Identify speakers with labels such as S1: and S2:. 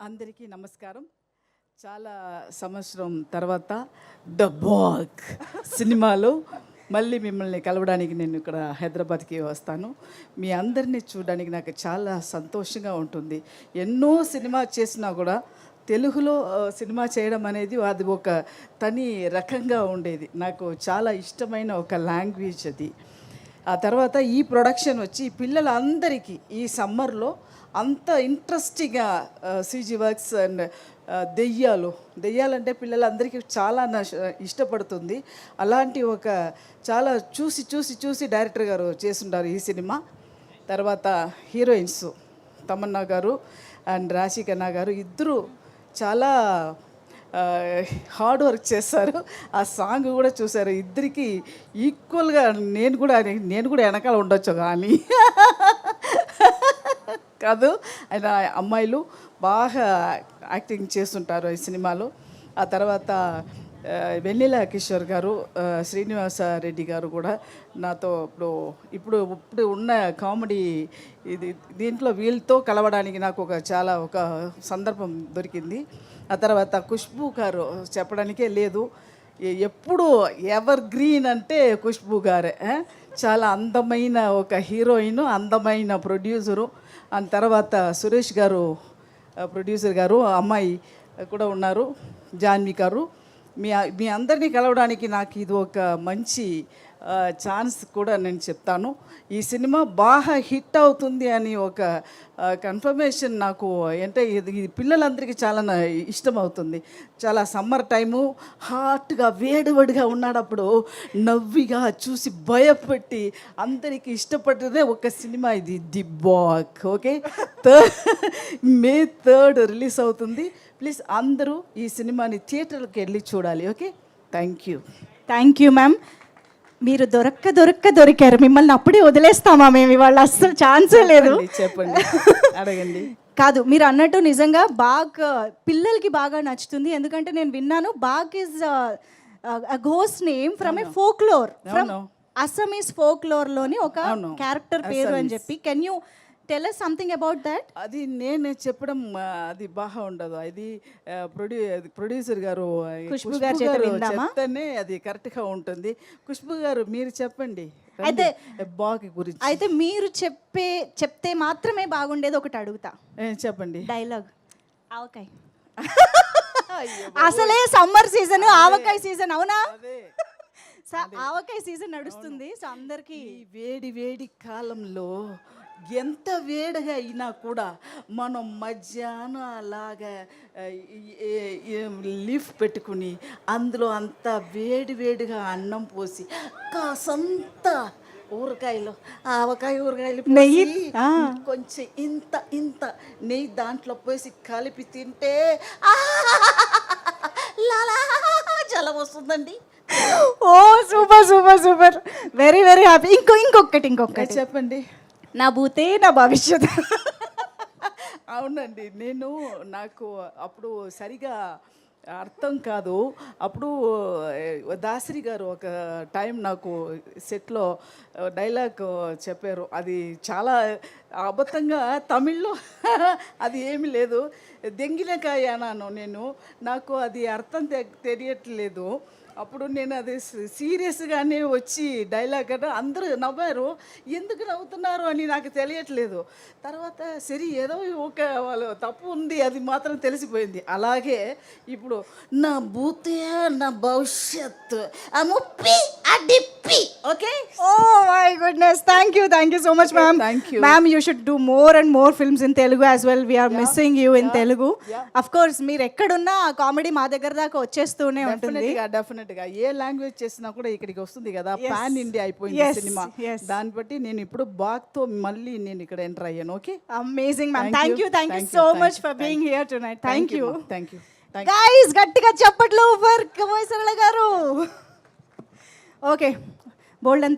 S1: అందరికీ నమస్కారం. చాలా సంవత్సరం తర్వాత ద బాగ్ సినిమాలో మళ్ళీ మిమ్మల్ని కలవడానికి నేను ఇక్కడ హైదరాబాద్కి వస్తాను. మీ అందరినీ చూడడానికి నాకు చాలా సంతోషంగా ఉంటుంది. ఎన్నో సినిమా చేసినా కూడా తెలుగులో సినిమా చేయడం అనేది అది ఒక తని రకంగా ఉండేది. నాకు చాలా ఇష్టమైన ఒక లాంగ్వేజ్ అది. ఆ తర్వాత ఈ ప్రొడక్షన్ వచ్చి పిల్లలందరికీ ఈ సమ్మర్లో అంత ఇంట్రెస్టింగ్గా సీజీ వర్క్స్ అండ్ దెయ్యాలు. దెయ్యాలంటే పిల్లలందరికీ చాలా నష- ఇష్టపడుతుంది. అలాంటి ఒక చాలా చూసి చూసి చూసి డైరెక్టర్ గారు చేస్తుంటారు ఈ సినిమా. తర్వాత హీరోయిన్స్ తమన్నా గారు అండ్ రాశికన్నా గారు ఇద్దరు చాలా హార్డ్ వర్క్ చేస్తారు ఆ సాంగ్ కూడా చూసారు ఇద్దరికి ఈక్వల్గా నేను కూడా నేను కూడా వెనకాల ఉండొచ్చు కానీ. కాదు ఆయన అమ్మాయిలు బాగా యాక్టింగ్ చేస్తుంటారు ఈ సినిమాలో. ఆ తర్వాత వెన్నెల కిషోర్ గారు శ్రీనివాస రెడ్డి గారు కూడా నాతో ఇప్పుడు ఇప్పుడు ఇప్పుడు ఉన్న కామెడీ ఇది దీంట్లో వీళ్ళతో కలవడానికి నాకు ఒక చాలా ఒక సందర్భం దొరికింది. ఆ తర్వాత ఖుష్బూ గారు చెప్పడానికే లేదు. ఎప్పుడు ఎవర్ గ్రీన్ అంటే ఖుష్బూ గారే చాలా అందమైన ఒక హీరోయిన్ అందమైన ప్రొడ్యూసరు. ఆ తర్వాత సురేష్ గారు ప్రొడ్యూసర్ గారు అమ్మాయి కూడా ఉన్నారు జాన్వి గారు. మీ మీ అందరినీ కలవడానికి నాకు ఇది ఒక మంచి ఛాన్స్ కూడా నేను చెప్తాను. ఈ సినిమా బాగా హిట్ అవుతుంది అని ఒక కన్ఫర్మేషన్ నాకు అంటే ఇది పిల్లలందరికీ చాలా ఇష్టం అవుతుంది. చాలా సమ్మర్ టైము హాట్గా వేడివడిగా ఉన్నాడప్పుడు నవ్విగా చూసి భయపెట్టి అందరికీ ఇష్టపడ్డదే ఒక సినిమా ఇది the Bak okay? May third release అవుతుంది. ప్లీజ్ అందరూ ఈ సినిమాని థియేటర్కి వెళ్ళి చూడాలి okay? Thank you
S2: thank you ma'am మీరు దొరక్క దొరక్క దొరికారు. మిమ్మల్ని అప్పుడే వదిలేస్తామా మేము? ఇవాళ అస్సలు ఛాన్సే లేదు.
S1: చెప్పండి అడగండి.
S2: కాదు మీరు అన్నట్టు నిజంగా బాగ్ పిల్లలకి బాగా నచ్చుతుంది. ఎందుకంటే నేను విన్నాను Bak is ghost name from a folklore from
S1: అవును.
S2: అసమీస్ ఫోక్లోర్లోని ఒక. క్యారెక్టర్ పేరు అని. చెప్పి. Can you tell something about that
S1: అది నేను చెప్పడం అది బాగా ఉండదు. అది ప్రొడ్యూ ప్రొడ్యూసర్ గారు
S2: ఖుష్బు గారి?
S1: చెప్తేనే అది కరెక్ట్గా ఉంటుంది. ఖుష్బు గారు మీరు చెప్పండి.
S2: అయితే-
S1: బాగా గురించి.
S2: అయితే మీరు చెప్పే చెప్తే మాత్రమే బాగుండేది ఒకటి అడుగుతా.
S1: చెప్పండి.
S2: డైలాగ్ ఆవకాయ. అసలే సమ్మర్ సీజన్ ఆవకాయ సీజన్ అవునా? ఆవకాయ సీజన్ నడుస్తుంది సో అందరికి.
S1: వేడి వేడి కాలంలో ఎంత వేడిగా అయినా కూడా మనం మధ్యాహ్నం అలాగా లీఫ్ పెట్టుకుని అందులో అంత వేడి వేడిగా అన్నం పోసి కాసంత ఊరకాయలు ఆవకాయ ఊరకాయలు
S2: నెయ్యి.
S1: కొంచెం ఇంత ఇంత నెయ్యి దాంట్లో పోసి కలిపి తింటే లాలా జలం వస్తుందండి.
S2: ఓ super super super. Very very happy ఇంకో ఇంకొకటి ఇంకొకటి.
S1: చెప్పండి.
S2: నా భూతే నా భవిష్యత్.
S1: అవునండి. నేను నాకు అప్పుడు సరిగా అర్థం కాదు. అప్పుడు దాసరి గారు ఒక టైం నాకు సెట్లో డైలాగ్ చెప్పారు. అది చాలా అబద్ధంగా తమిళ్ళో అది ఏమీ లేదు. దెంగిలకాయ అన్నాను నేను. నాకు అది అర్థం తె- తెలియట్లేదు. అప్పుడు నేను అది సీరియస్గానే వచ్చి డైలాగ్ అంటే అందరూ నవ్వారు. ఎందుకు నవ్వుతున్నారు అని నాకు తెలియట్లేదు. తర్వాత సరే ఏదో ఒక వాళ్ళు తప్పు ఉంది అది మాత్రం తెలిసిపోయింది. అలాగే ఇప్పుడు నా భూతే నా భవిష్యత్తు? ఆ ముప్పి ఆ డిప్పి okay
S2: oh my goodness thank you thank you so much ma'am
S1: Thank you.
S2: Ma'am you should do more and more films in Telugu as well we're missing you in Telugu of course మీరు ఎక్కడున్నా comedy మా దగ్గర దాకా వచ్చేస్తూనే ఉంటుంది.
S1: డెఫినెట్గా డెఫినెట్గా ఏ language చేసినా కూడా ఇక్కడికి వస్తుంది కదా. పాన్ ఇండియా అయిపోయింది సినిమా. దాన్ని బట్టి నేను ఇప్పుడు బాగ్తో మళ్ళీ నేను ఇక్కడ ఎంటర్ అయ్యాను okay?
S2: Amazing ma'am thank you thank you so much for being here tonight thank you
S1: thank you
S2: guys గట్టిగా చప్పట్లు ఫర్ కమోయ్ సరళ గారు ఓకే బోల్డ్